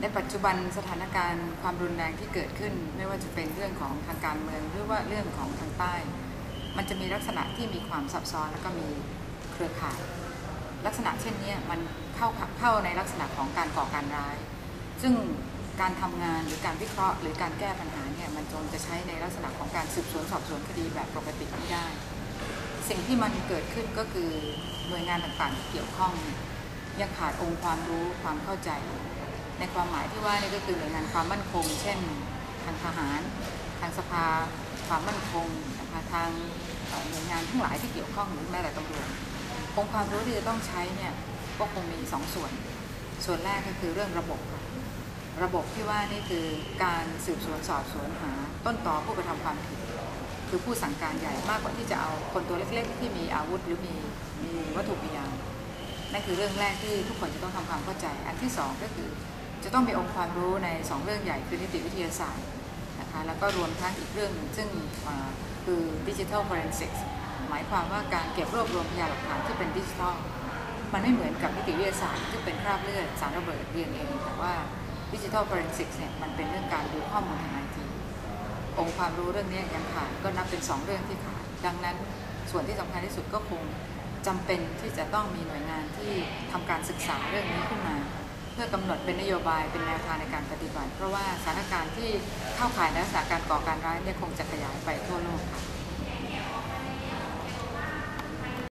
ในปัจจุบันสถานการณ์ความรุนแรงที่เกิดขึ้น ไม่ว่าจะเป็นเรื่องของทางการเมืองหรือว่าเรื่องของทางใต้ มันจะมีลักษณะที่มีความซับซ้อนแล้วก็มีเครือข่าย ลักษณะเช่นนี้มันเข้าเข้าในลักษณะของการก่อการร้าย ซึ่งการทำงานหรือการวิเคราะห์หรือการแก้ปัญหาเนี่ยมันจงจะใช้ในลักษณะของการสืบสวนสอบสวนคดีแบบปกติไม่ได้ สิ่งที่มันเกิดขึ้นก็คือหน่วยงานต่างๆที่เกี่ยวข้องยยังขาดองค์ความรู้ความเข้าใจ ในความหมายที่ว่านี่ก็คือหน่วยงานความมั่นคง เช่น ทางทหาร ทางสภาความมั่นคงนะคะทางหน่วยงานทั้งหลายที่เกี่ยวข้องหรือแม้แต่ตำรวจองค์ความรู้ที่จะต้องใช้เนี่ยก็คงมีสองส่วน ส่วนแรกก็คือเรื่องระบบค่ะระบบที่ว่านี่คือการสืบสวนสอบสวนหา ต้นตอผู้กระทำความผิด คือผู้สั่งการใหญ่มากกว่าที่จะเอาคนตัวเล็กๆ ที่มีอาวุธหรือมีมีวัตถุพยานนั่นคือเรื่องแรกที่ทุกคนจะต้องทำความเข้าใจ อันที่สองก็คือ จะต้องมีองค์ความรู้ในสองเรื่องใหญ่คือนิติวิทยาศาสตร์นะคะแล้วก็รวมทั้งอีกเรื่องหนึ่งซึ่งคือดิจิทัลฟอเรนซิกหมายความว่าการเก็บรวบรวมพยานหลักฐานที่เป็นดิจิทัลมันไม่เหมือนกับนิติวิทยาศาสตร์ที่เป็นคราบเลือดสารระเบิดเรียนเองแต่ว่าดิจิทัลฟอเรนซิกเนี่ยมันเป็นเรื่องการดูข้อมูลทางไอที องค์ความรู้เรื่องนี้ยังขาดก็นับเป็นสองเรื่องที่ขาดดังนั้นส่วนที่สำคัญที่สุดก็คงจำเป็นที่จะต้องมีหน่วยงานที่ทำการศึกษาเรื่องนี้ขึ้นมา พื่อกำหนดเป็นนโยบายเป็นแนวทางในการปฏิบัติ เพราะว่าสถานการณ์ที่เข้าข่ายในลักษณะการก่อการร้ายเนี่ยคงจะขยายไปทั่วโลกค่ะ